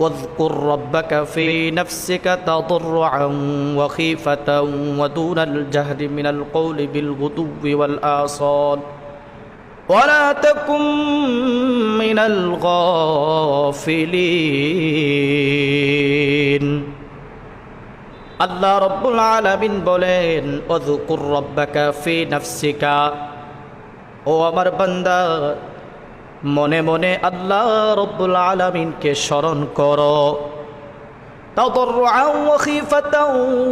واذكر ربك في نفسك تضرعا وخيفة ودون الجهر من القول بالغدو والآصال ولا تكن من الغافلين আল্লাহ রব্বুল আলামিন বলেন অযকুর রব্বাকা ফি নাফসিকা ও আমার বান্দা মনে মনে আল্লাহ রব্বুল আলামিনকে স্মরণ করো تضرعا وخيفة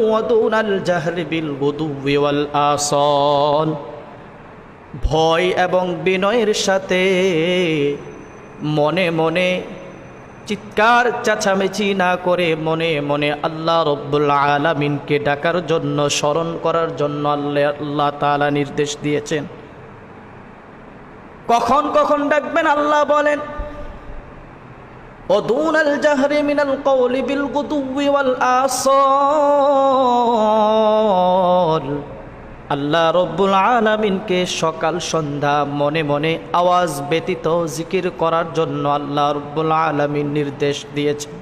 ودون الجهر بالغدو والآصال ভয় এবং বিনয়ের সাথে মনে মনে চিৎকার চাচামেচি না করে মনে মনে আল্লাহ রব্বুল আলামিনকে ডাকার জন্য স্মরণ করার জন্য আল্লাহ আল্লাহ তাআলা নির্দেশ দিয়েছেন কখন কখন ডাকবেন আল্লাহ বলেন ودون الجهر من القول بالغدو والآصال আল্লাহ রব্বুল আলামিনকে সকাল সন্ধ্যা মনে মনে আওয়াজ ব্যতীত জিকির করার জন্য আল্লাহ রব্বুল আলামিন নির্দেশ দিয়েছেন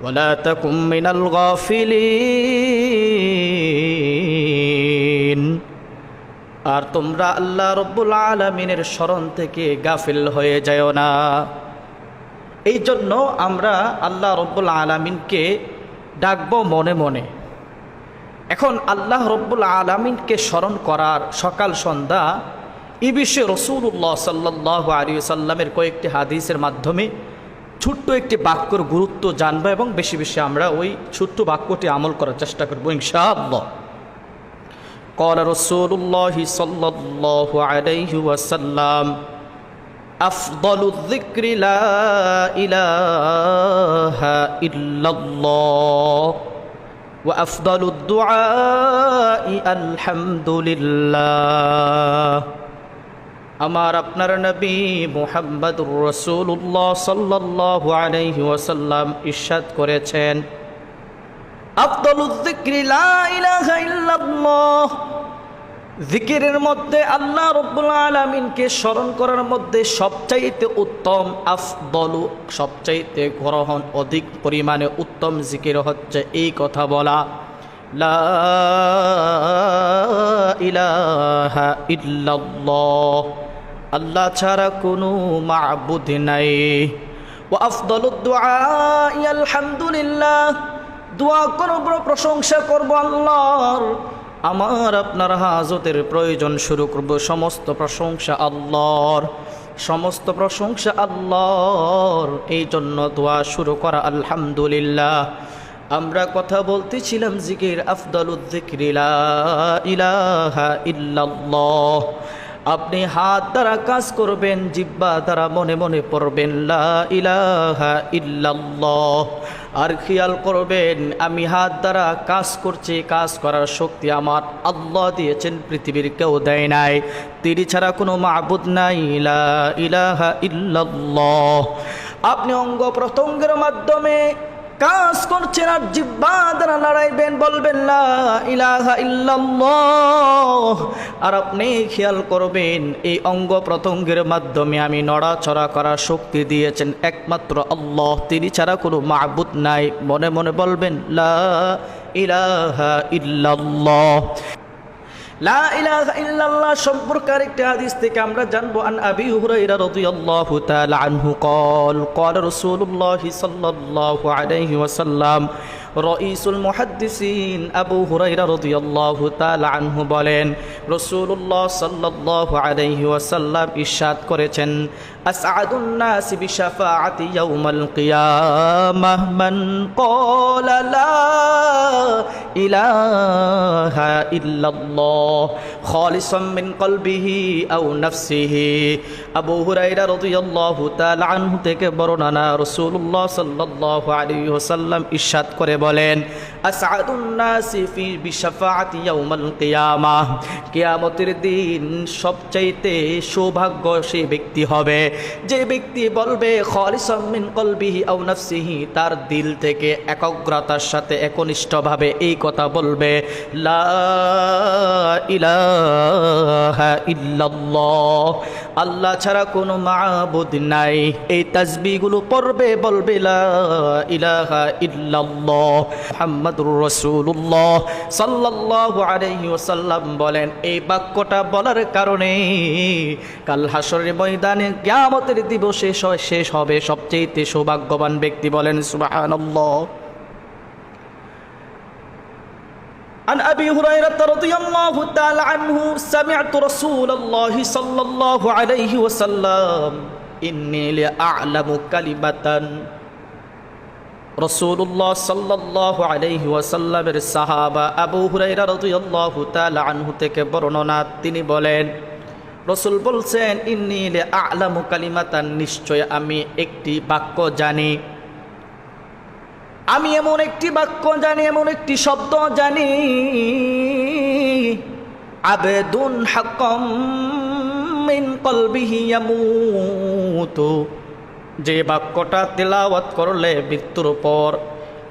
ওলা তাকুম মিনাল গাফিলিন আর তোমরা আল্লাহ রব্বুল আলামিনের স্মরণ থেকে গাফিল হয়ে যাও না। এই জন্য আমরা আল্লাহ রব্বুল আলামিনকে ডাকবো মনে মনে। এখন আল্লাহ রব্বুল আলমিনকে স্মরণ করার সকাল সন্ধ্যা এই বিষয়ে রসুল্লাহ সাল্লাহ আলী সাল্লামের কয়েকটি হাদিসের মাধ্যমে ছোট্ট একটি বাক্যর গুরুত্ব জানব এবং বেশি বেশি আমরা ওই ছোট্ট বাক্যটি আমল করার চেষ্টা করব ইনশাআল্লাহ। قال رسول الله صلى الله عليه وسلم أفضل الذكر لا إله إلا الله وأفضل الدعاء الحمد لله আমার আপনার নবী মুহাম্মদুর রসুল্লাহ সাল্লাল্লাহু আলাইহি ওয়াসাল্লাম ইরশাদ করেছেন জিকিরের মধ্যে আল্লাহ রব্বুল আলমিনকে স্মরণ করার মধ্যে সবচাইতে উত্তম আফদলু, সবচাইতে গ্রহণ অধিক পরিমাণে উত্তম জিকির হচ্ছে এই কথা বলা, লা ইলাহা ইল্লাল্লাহ। আল্লাহ ছাড়া কোনো মাবুদ নাই। ও আফদলুদ্দুআ আলহামদুলিল্লাহ। দোয়া করব প্রশংসা করব আল্লাহর। আমার আপনার হাজতের প্রয়োজন শুরু করব সমস্ত প্রশংসা আল্লাহর। সমস্ত প্রশংসা আল্লাহর। এই জন্য দোয়া শুরু করা আলহামদুলিল্লাহ। আমরা কথা বলতেছিলাম জিকির আফদলুদ্দিক্রিলা ইলাহা ইল্লাল্লাহ। আপনি হাত দ্বারা কাজ করবেন, জিব্বা দ্বারা মনে মনে পড়বেন, লা ইলাহা আর খেয়াল করবেন, আমি হাত দ্বারা কাজ করছি, কাজ করার শক্তি আমার আল্লাহ দিয়েছেন, পৃথিবীর কেউ দেয় নাই। তিনি ছাড়া কোনো মাবুদ নাই। ইলাহা ইল্লাল্লাহ। আপনি অঙ্গ প্রত্যঙ্গের মাধ্যমে কাজ করছেন আর জিব্বা দ্বারা লড়াইবেন, বলবেন ইলাহা আর আপনি খেয়াল করবেন, এই অঙ্গ প্রত্যঙ্গের মাধ্যমে আমি নড়াচড়া করার শক্তি দিয়েছেন। একমাত্র আল্লাহ, তিনি ছাড়া কোনো মাহবুদ নাই। মনে মনে বলবেন, লা ইলাহা ইল্লাল্লাহ। লা ইলাহা ইল্লাল্লাহ সম্পর্কে আরেকটি হাদিস থেকে আমরা জানবো আন আবি হুরাইরা রাদিয়াল্লাহু তাআলা আনহু قال قال رسول الله صلى الله عليه وسلم رئيس المحدثين আবু হুরাইরা রাদিয়াল্লাহু তাআলা আনহু বলেন রাসূলুল্লাহ সাল্লাল্লাহু আলাইহি ওয়াসাল্লাম ইরশাদ করেছেন, আসআদুন নাস বিশাফাআতি ইয়াউমাল কিয়ামাহ, মান ক্বালা লা ইলাহা ইল্লাল্লাহ, খালিসাম মিন কলবিহি আও নাফসিহি। আবু হুরাইরা রাদিয়াল্লাহু তাআলা আনহু থেকে বর্ণনা রাসূলুল্লাহ সাল্লাল্লাহু আলাইহি ওয়াসাল্লাম করে বলেন, আসআদুন নাসি ফি বিশাফাআতি ইয়াউমাল কিয়ামাহ কিয়ামতের দিন সবচাইতে সৌভাগ্য সে ব্যক্তি হবে। যে ব্যক্তি বলবে কলবিহি তার দিল থেকে একগ্রতার সাথে একনিষ্ঠভাবে এই কথা বলবে, লা আল্লাহ ছাড়া কোনো মাবুদ নাই। এই তাসবিগুলো পড়বে, বলবে, লা ইলাহা ইল্লাল্লাহ মুহাম্মাদুর বলেন। এই বাক্যটা বলার কারণে কাল হাসরের ময়দানে কিয়ামতের দিবসে স- শেষ হবে সবচেয়ে সৌভাগ্যবান ব্যক্তি বলেন সুবহানাল্লাহ عن أبي هريرة رضي الله تعالى عنه سمعت رسول الله صلى الله عليه وسلم إني لأعلم كلمة রসুল্লাহ সাল্লাহ আলহি ওয়াসাল্লামের সাহাবা আবু হুরাইরা তাআলা আনহু থেকে বর্ণনা, তিনি বলেন, রসুল বলছেন ইন্নিলে আলামু কালিমাতান, নিশ্চয় আমি একটি বাক্য জানি। আমি এমন একটি বাক্য জানি, এমন একটি শব্দ জানি, আবেদুন হাকম মিন কলবিহি ইয়ামুতু। যে বাক্যটা তেলাওয়াত করলে মৃত্যুর পর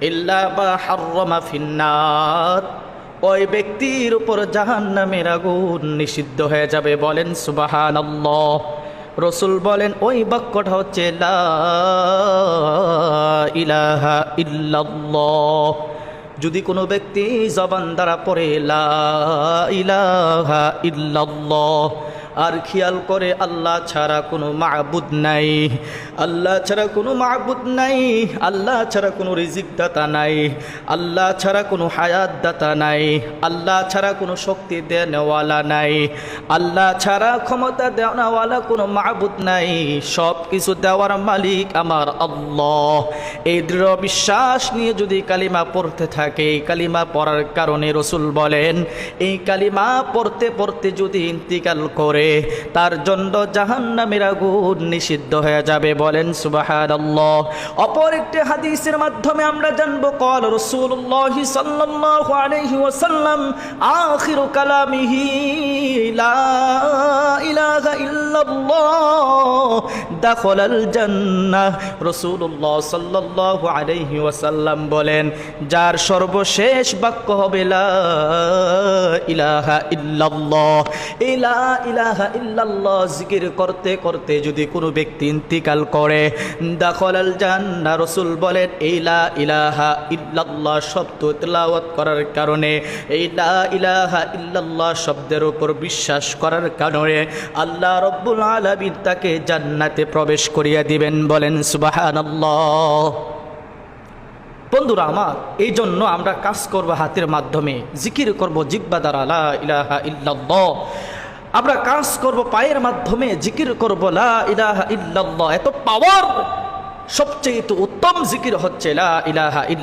ইল্লা বা হাররমা ফিন্নার ওই ব্যক্তির উপর জাহান্নামের আগুন নিষিদ্ধ হয়ে যাবে। বলেন সুবাহান রসুল বলেন, ওই বাক্যটা হচ্ছে ইলাহা ইল্লাল্লাহ যদি কোনো ব্যক্তি জবান দ্বারা পড়ে ইলাহা ইল্লাল্লাহ আর খেয়াল করে আল্লাহ ছাড়া কোনো মাহবুদ নাই। আল্লাহ ছাড়া কোনো মাহবুদ নাই। আল্লাহ ছাড়া কোনো রিজিক দাতা নাই। আল্লাহ ছাড়া কোনো হায়াত দাতা নাই। আল্লাহ ছাড়া কোনো শক্তি দেওয়ালা নাই। আল্লাহ ছাড়া ক্ষমতা দেওয়ালা কোনো মাহবুদ নাই। সব কিছু দেওয়ার মালিক আমার আল্লাহ। এই দৃঢ় বিশ্বাস নিয়ে যদি কালিমা পড়তে থাকে, কালিমা পড়ার কারণে রসুল বলেন, এই কালিমা পড়তে পড়তে যদি ইন্তিকাল করে তার জন্য জাহান্নামের আগুন নিষিদ্ধ হয়ে যাবে। বলেন, সুবহানাল্লাহ। অপর একটি হাদিসের মাধ্যমে আমরা জানব কল রাসূলুল্লাহ সাল্লাল্লাহু আলাইহি কালামিহি বলেন, যার সর্বশেষ বাক্য হবে ইলাহা ইল্লাল্লাহ। এই লা ইল্লাল্লাহ জিকির করতে করতে যদি কোনো ব্যক্তি ইন্তিকাল করে, দাখলাল জান্নাহ রাসূল বলেন, এই লা ইলাহা ইল্লাল্লাহ শব্দ তেলাওয়াত করার কারণে, এই লা ইলাহা ইল্লাল্লাহ শব্দের উপর বিশ্বাস করার কারণে আল্লাহ রব্বুল আলামিন তাকে জান্নাতে প্রবেশ করিয়া দিবেন, বলেন, সুবহানাল্লাহ বন্ধুরা আমার এই জন্য আমরা কাজ করব হাতের মাধ্যমে, জিকির করব জিব্বা দ্বারা ইলাহা ইল্লাল্লাহ আমরা কাজ করব পায়ের মাধ্যমে, জিকির করব ইলাহা এত পাওয়ার সবচেয়ে উত্তম জিকির হচ্ছে, লা ইলাহা ইল্লা